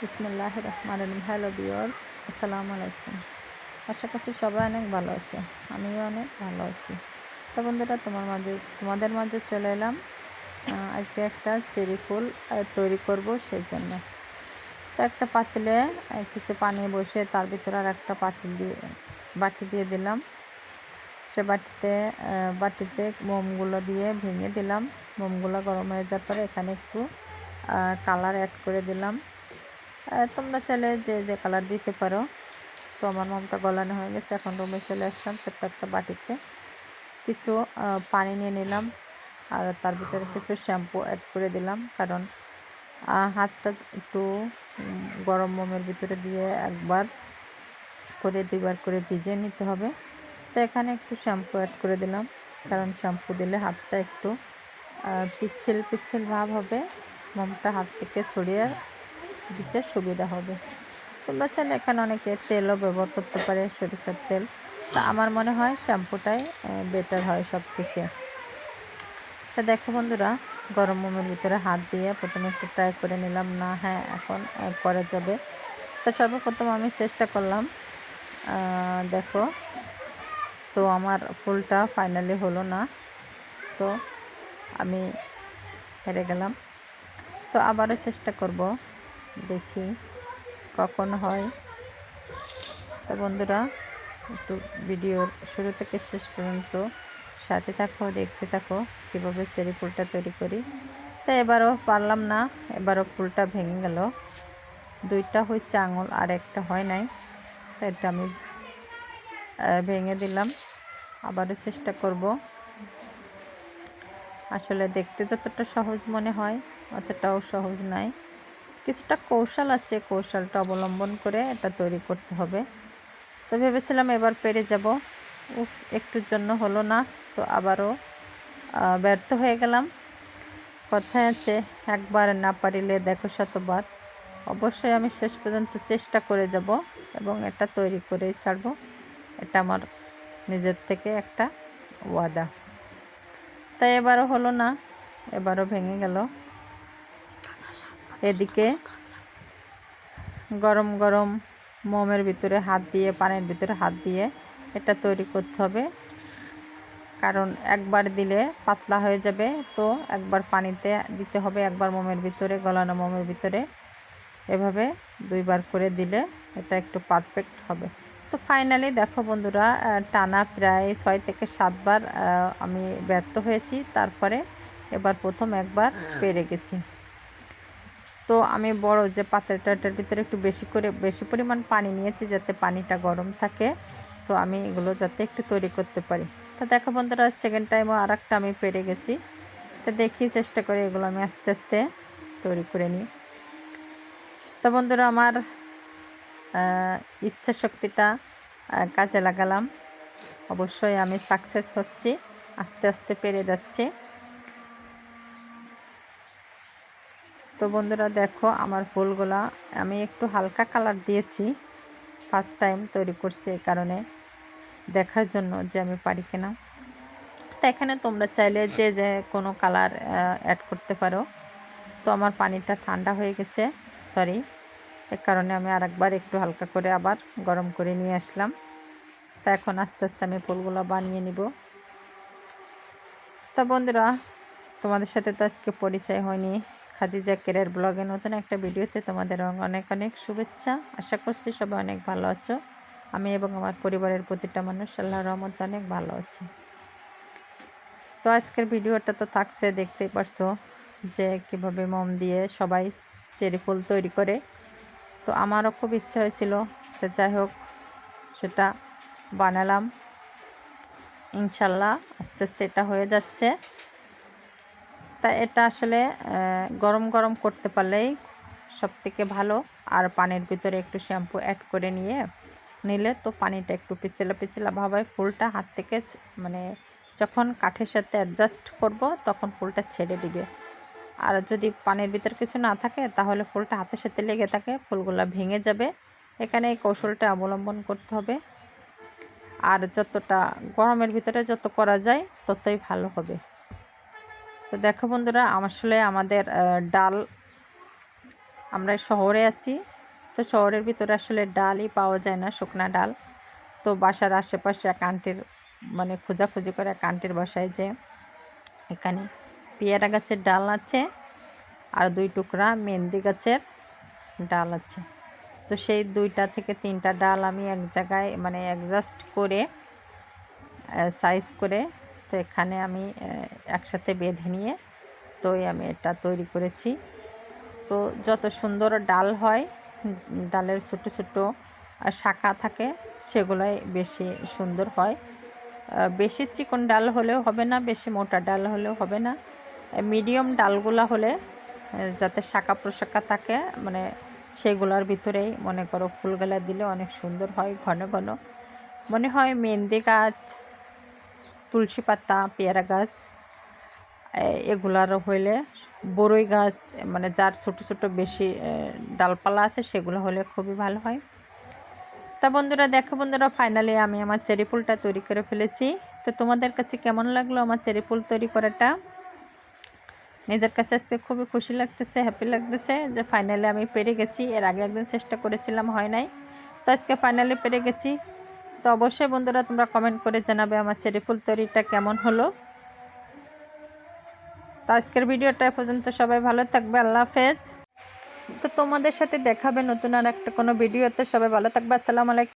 বিসমুল্লাহ রহমান রহিম। হ্যালো বিয়ার্স আসসালামু আলাইকুম। আশা করছি সবাই অনেক ভালো আছে আমিও অনেক ভালো আছি। তো বন্ধুরা, তোমার মাঝে, তোমাদের মাঝে চলে এলাম আজকে একটা চেরি ফুল তৈরি করব সেই জন্য তো একটা পাতিলে কিছু পানি বসে তার ভিতরে আর একটা পাতিল দিয়ে, বাটি দিয়ে দিলাম। সে বাটিতে বাটিতে মোমগুলো দিয়ে ভেঙে দিলাম। মোমগুলো গরম হয়ে যাওয়ার পরে এখানে একটু কালার অ্যাড করে দিলাম। তোমরা চাইলে যে যে কালার দিতে পারো। তো আমার মোমটা গলানো হয়ে গেছে। এখন রুমে চলে আসলাম ছোট্ট একটা বাটিতে। কিছু পানি নিয়ে নিলাম। আর তার ভিতরে কিছু শ্যাম্পু অ্যাড করে দিলাম। কারণ হাতটা একটু গরম মোমের ভিতরে দিয়ে একবার করে, দুইবার করে ভিজিয়ে নিতে হবে। তো এখানে একটু শ্যাম্পু অ্যাড করে দিলাম। কারণ শ্যাম্পু দিলে হাতটা একটু পিচ্ছিল পিচ্ছিল ভাব হবে। মোমটা হাত থেকে ছড়িয়ে দিতে সুবিধা হবে। তোমরা চাইলে এখানে অনেকে তেলও ব্যবহার করতে পারে, সরিষার তেল। তা আমার মনে হয় শ্যাম্পুটাই বেটার হয় সব থেকে তা দেখো বন্ধুরা, গরম মোমের ভিতরে হাত দিয়ে প্রথমে একটু ট্রাই করে নিলাম। না হ্যাঁ এখন করা যাবে। তো সর্বপ্রথম আমি চেষ্টা করলাম দেখো, তো আমার ফুলটা ফাইনালি হলো না। তো আমি হেরে গেলাম। তো আবারও চেষ্টা করব। দেখি কখন হয়। তো বন্ধুরা, একটু ভিডিওর শুরু থেকে শেষ পর্যন্ত সাথে থাকো, দেখতে থাকো, কীভাবে চেরি ফুলটা তৈরি করি। তো এবারও পারলাম না, এবারও ফুলটা ভেঙে গেল। দুইটা হয়েছে আঙুল, আর একটা হয় নাই। তো এটা আমি ভেঙে দিলাম। আবারও চেষ্টা করব। আসলে দেখতে যতটা সহজ মনে হয়, অতটাও সহজ নয় কিছুটা কৌশল আছে, কৌশলটা অবলম্বন করে এটা তৈরি করতে হবে। তো ভেবেছিলাম এবার পেরে যাব। উফ, একটুর জন্য হলো না, তো আবারও ব্যর্থ হয়ে গেলাম। কথায় আছে, একবার না পারিলে দেখো শতবার। অবশ্যই আমি শেষ পর্যন্ত চেষ্টা করে যাব এবং এটা তৈরি করেই ছাড়বো। এটা আমার নিজের থেকে একটা ওয়াদা। তাই এবারও হলো না, এবারও ভেঙে গেল। এদিকে গরম গরম মোমের ভিতরে হাত দিয়ে, পানির ভিতরে হাত দিয়ে এটা তৈরি করতে হবে। কারণ একবার দিলে পাতলা হয়ে যাবে, তো একবার পানিতে দিতে হবে একবার মোমের ভিতরে, গলানো মোমের ভিতরে। এভাবে দুইবার করে দিলে এটা একটু পারফেক্ট হবে। তো ফাইনালি দেখো বন্ধুরা টানা প্রায় ছয় থেকে সাতবার আমি ব্যর্থ হয়েছি। তারপরে এবার প্রথম একবার পেরে গেছি। তো আমি বড় যে পাত্রটাটার ভিতরে একটু বেশি করে, বেশি পরিমাণ পানি নিয়েছি যাতে পানিটা গরম থাকে। তো আমি এগুলো যাতে একটু তৈরি করতে পারি। তো দেখো বন্ধুরা সেকেন্ড টাইমও আর একটা আমি পেরে গেছি। তো দেখি, চেষ্টা করে এগুলো আমি আস্তে আস্তে তৈরি করে নিই। তো বন্ধুরা, আমার ইচ্ছা শক্তিটা কাজে লাগালাম। অবশ্যই আমি সাকসেস হচ্ছি, আস্তে আস্তে পেরে যাচ্ছি। তো বন্ধুরা দেখো আমার ফুলগুলা আমি একটু হালকা কালার দিয়েছি ফার্স্ট টাইম তৈরি করছি এই কারণে দেখার জন্য যে আমি পারি কিনা। তো এখানে তোমরা চাইলে যে যে কোনো কালার অ্যাড করতে পারো। তো আমার পানিটা ঠান্ডা হয়ে গেছে সরি এ কারণে আমি আরেকবার একটু হালকা করে আবার গরম করে নিয়ে আসলাম। তা এখন আস্তে আস্তে আমি ফুলগুলো বানিয়ে নিব। তা বন্ধুরা, তোমাদের সাথে তো আজকে পরিচয় হয়নি। খাদিজা কেরের ব্লগে নতুন একটা ভিডিওতে তোমাদের অনেক অনেক শুভেচ্ছা। আশা করছি সবাই অনেক ভালো আছো। আমি এবং আমার পরিবারের প্রতিটা মানুষ আল্লাহ রহমত অনেক ভালো আছে। তো আজকের ভিডিওটা তো থাকছে, দেখতেই পারছ যে কীভাবে মোম দিয়ে সবাই চেরি ফুল তৈরি করে। তো আমারও খুব ইচ্ছা হয়েছিল, তো যাই হোক, সেটা বানালাম। ইনশাল্লাহ আস্তে আস্তে এটা হয়ে যাচ্ছে। তা এটা আসলে গরম গরম করতে পারলেই সব থেকে ভালো। আর পানির ভিতরে একটু শ্যাম্পু অ্যাড করে নিয়ে নিলে তো পানিটা একটু পিচলা পিচলা ভাব ফুলটা হাত থেকে মানে যখন কাঠের সাথে অ্যাডজাস্ট করব তখন ফুলটা ছেড়ে দিবে। আর যদি পানির ভিতরে কিছু না থাকে তাহলে ফুলটা হাতের সাথে লেগে থাকে, ফুলগুলো ভেঙে যাবে। এখানে এই কৌশলটা অবলম্বন করতে হবে। আর যতটা গরমের ভিতরে যত করা যায় ততই ভালো হবে। তো দেখো বন্ধুরা, আসলে আমাদের ডাল আমরা শহরে আছি। তো শহরের ভিতরে আসলে ডালই পাওয়া যায় না, শুকনা ডাল। তো বাসার আশেপাশে এক আন্টির মানে খোঁজাখুঁজি করে এক আন্টির বাসায় যে এখানে পেয়ারা গাছের ডাল আছে আর দুই টুকরা মেহেন্দি গাছের ডাল আছে। তো সেই দুইটা থেকে তিনটা ডাল আমি এক জায়গায় মানে অ্যাডজাস্ট করে সাইজ করে তো এখানে আমি একসাথে বেঁধে নিয়ে তো আমি এটা তৈরি করেছি। তো যত সুন্দর ডাল হয়, ডালের ছোট ছোট শাখা থাকে, সেগুলোই বেশি সুন্দর হয়। বেশি চিকন ডাল হলেও হবে না, বেশি মোটা ডাল হলেও হবে না। মিডিয়াম ডালগুলা হলে যাতে শাখা প্রশাখা থাকে মানে সেগুলোর ভিতরেই মনে করো ফুলগুলা দিলে অনেক সুন্দর হয়, ঘন ঘন। মনে হয় মেহেন্দি গাছ তুলসী পাতা, পেয়ারা গাছ এগুলার হইলে বড়ই গাছ মানে যার ছোট ছোট বেশি ডালপালা আছে, সেগুলো হলে খুবই ভালো হয়। তা বন্ধুরা, দেখো বন্ধুরা ফাইনালি আমি আমার চেরি ফুলটা তৈরি করে ফেলেছি। তো তোমাদের কাছে কেমন লাগল আমার চেরি ফুল তৈরি করাটা? নিজের কাছে আজকে খুবই খুশি লাগতেছে হ্যাপি লাগতেছে যে ফাইনালি আমি পেরে গেছি। এর আগে একদিন চেষ্টা করেছিলাম, হয় নাই। তো আজকে ফাইনালি পেরে গেছি। তো অবশ্যই বন্ধুরা তোমরা কমেন্ট করে জানাবে আমার চেরি ফুল তৈরিটা কেমন হলো। তো আজকের ভিডিওটা পর্যন্ত সবাই ভালো থাকবে, আল্লাহ হাফেজ। তো তোমাদের সাথে দেখাবে নতুন আর একটা কোনো ভিডিওতে, সবাই ভালো থাকবে, আসসালামু আলাইকুম।